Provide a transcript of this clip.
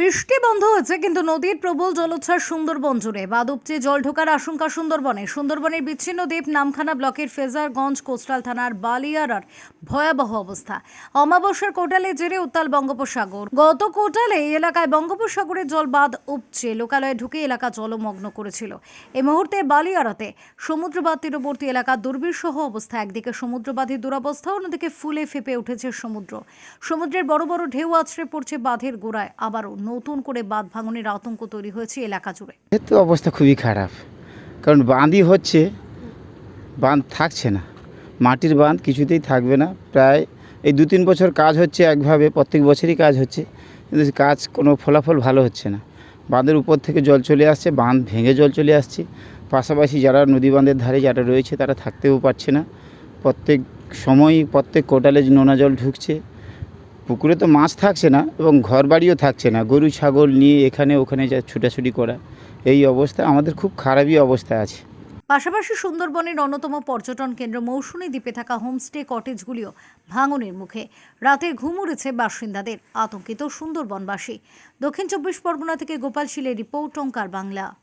বৃষ্টি বন্ধ হয়েছে, কিন্তু নদীর প্রবল জলোচ্ছ্বাস সুন্দরবন জুড়ে। বাদ উপচে জল ঢোকার আশঙ্কা সুন্দরবনে। সুন্দরবনের বিচ্ছিন্ন দ্বীপ নামখানা ব্লকের ফেজারগঞ্জ কোস্টাল থানার বালিয়ারার ভয়াবহ অবস্থা। অমাবস্যার কোটালে জেরে উত্তাল বঙ্গোপসাগর। গত কোটালে এই এলাকায় বঙ্গোপসাগরের জল বাদ উপচে লোকালয়ে ঢুকে এলাকা জলমগ্ন করেছিল। এই মুহূর্তে বালিয়ারাতে সমুদ্রবাদ তীরবর্তী এলাকা দুর্বিষহ অবস্থা। একদিকে সমুদ্রবাঁধের দুরবস্থা, অন্যদিকে ফুলে ফেপে উঠেছে সমুদ্র। সমুদ্রের বড় বড় ঢেউ আছড়ে পড়ছে বাঁধের গোড়ায়, আবারও নতুন করে বাঁধ ভাঙনের আতঙ্ক তৈরি হয়েছে এলাকা জুড়ে। তো অবস্থা খুবই খারাপ। কারণ বাঁধই হচ্ছে, বাঁধ থাকছে না। মাটির বাঁধ কিছুতেই থাকবে না। প্রায় এই দু তিন বছর কাজ হচ্ছে একভাবে, প্রত্যেক বছরই কাজ হচ্ছে। কিন্তু কাজ কোনো ফলাফল ভালো হচ্ছে না। বাঁধের উপর থেকে জল চলে আসছে, বাঁধ ভেঙে জল চলে আসছে। পাশাপাশি যারা নদী বাঁধের ধারে যারা রয়েছে, তারা থাকতেও পারছে না। প্রত্যেক সময়ই প্রত্যেক কোটালে নোনা জল ঢুকছে। পুকুরে তো মাছ থাকছে না এবং ঘর বাড়িও থাকছে না। গরু, ছাগল নিয়ে এখানে ওখানে যা ছুটাছুটি করা, এই অবস্থা আমাদের খুব খারাপই অবস্থা আছে। পাশাপাশি সুন্দরবনের অন্যতম পর্যটন কেন্দ্র মৌসুমী দ্বীপে থাকা হোমস্টে কটেজগুলিও ভাঙনের মুখে। রাতে ঘুম উড়েছে বাসিন্দাদের, আতঙ্কিত সুন্দরবনবাসী। দক্ষিণ চব্বিশ পরগনা থেকে গোপাল শিলের রিপোর্ট, ওঙ্কার বাংলা।